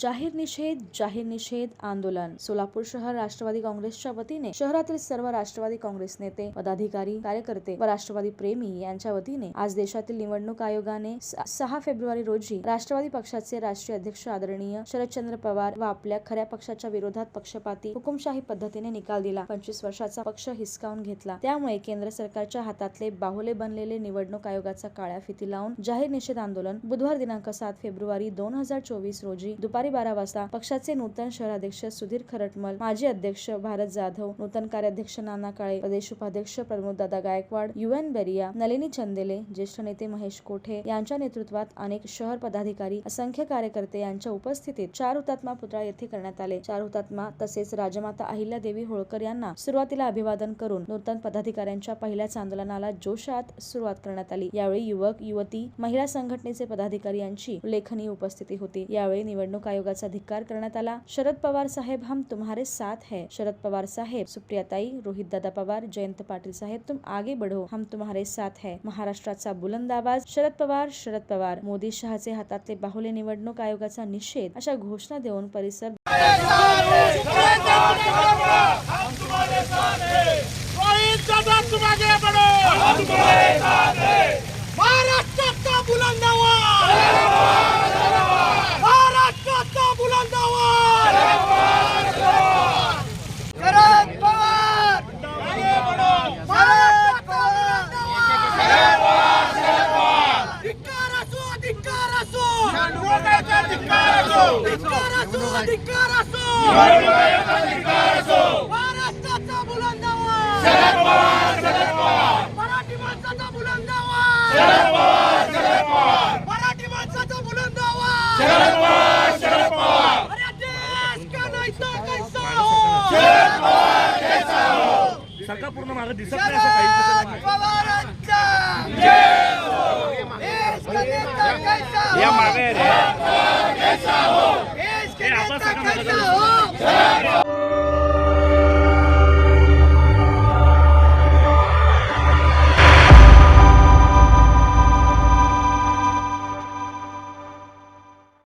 जाहीर निषेध जाहीर निषेध आंदोलन. सोलापूर शहर राष्ट्रवादी काँग्रेसच्या वतीने शहरातील सर्व राष्ट्रवादी काँग्रेस नेते पदाधिकारी कार्यकर्ते व राष्ट्रवादी प्रेमी यांच्या वतीने आज देशातील निवडणूक आयोगाने सहा फेब्रुवारी रोजी राष्ट्रवादी पक्षाचे राष्ट्रीय अध्यक्ष आदरणीय शरदचंद्र पवार व आपल्या खऱ्या पक्षाच्या विरोधात पक्षपाती हुकुमशाही पद्धतीने निकाल दिला. पंचवीस वर्षाचा पक्ष हिसकावून घेतला. त्यामुळे केंद्र सरकारच्या हातातले बाहुले बनलेले निवडणूक आयोगाचा काळ्या फिती लावून जाहीर निषेध आंदोलन बुधवार दिनांक सात फेब्रुवारी दोन हजार चोवीस रोजी दुपारी बारा वाजता पक्षाचे नूतन शहराध्यक्ष सुधीर खरटमल माजी अध्यक्ष भारत जाधव नूतन कार्याध्यक्ष नाना काळे प्रदेश उपाध्यक्ष प्रमोददादा गायकवाड युएन बेरिया नलिनी चंदेले ज्येष्ठ नेते महेश कोठे यांच्या नेतृत्वात अनेक शहर पदाधिकारी असंख्य कार्यकर्ते यांच्या उपस्थितीत चार हुतात्मा पुतळा येथे करण्यात आले. चार हुतात्मा तसेच राजमाता अहिल्या देवी होळकर यांना सुरुवातीला अभिवादन करून नूतन पदाधिकाऱ्यांच्या पहिल्याच आंदोलनाला जोशात सुरुवात करण्यात आली. यावेळी युवक युवती महिला संघटनेचे पदाधिकारी यांची उल्लेखनीय उपस्थिती होती. यावेळी निवडणूक आयोगाचा धिक्कार करण्यात आला. शरद पवार साहेब हम तुम्हारे साथ है. शरद पवार साहेब सुप्रियाताई रोहित दादा पवार जयंत पाटील साहेब तुम आगे बढ़ो. हम तुम्हारे साथ है. महाराष्ट्राचा बुलंद आवाज. शरद पवार शरद पवार. मोदी शहाचे हातातले बाहुले निवडणूक आयोगाचा निषेध. अशा घोषणा देऊन परिसर रोहित दादा तुम आगे बढ़ो महाराष्ट्राचा बुलंद आवाज महाराष्ट्राचा बुलंद आवाज शरद पवार आगे बढ़ो शरद पवार धिक्कार असो धिक्कार असो धिक्कार असो धिक्कार असो महाराष्ट्राचा बुलंद आवाज शरद पवार शरद पवार मराठी माणसाचा बुलंद आवाज शरद पवार शरद पवार मराठी माणसाचा बुलंद आवाज शरद पवार शरद पवार अरे देश का नाही तो कैसा हो? शरद पवार कैसा हो? सरकार पूर्ण मागे दिसत नाही असं काही. पवारांचा हो! हो? या मागे रे.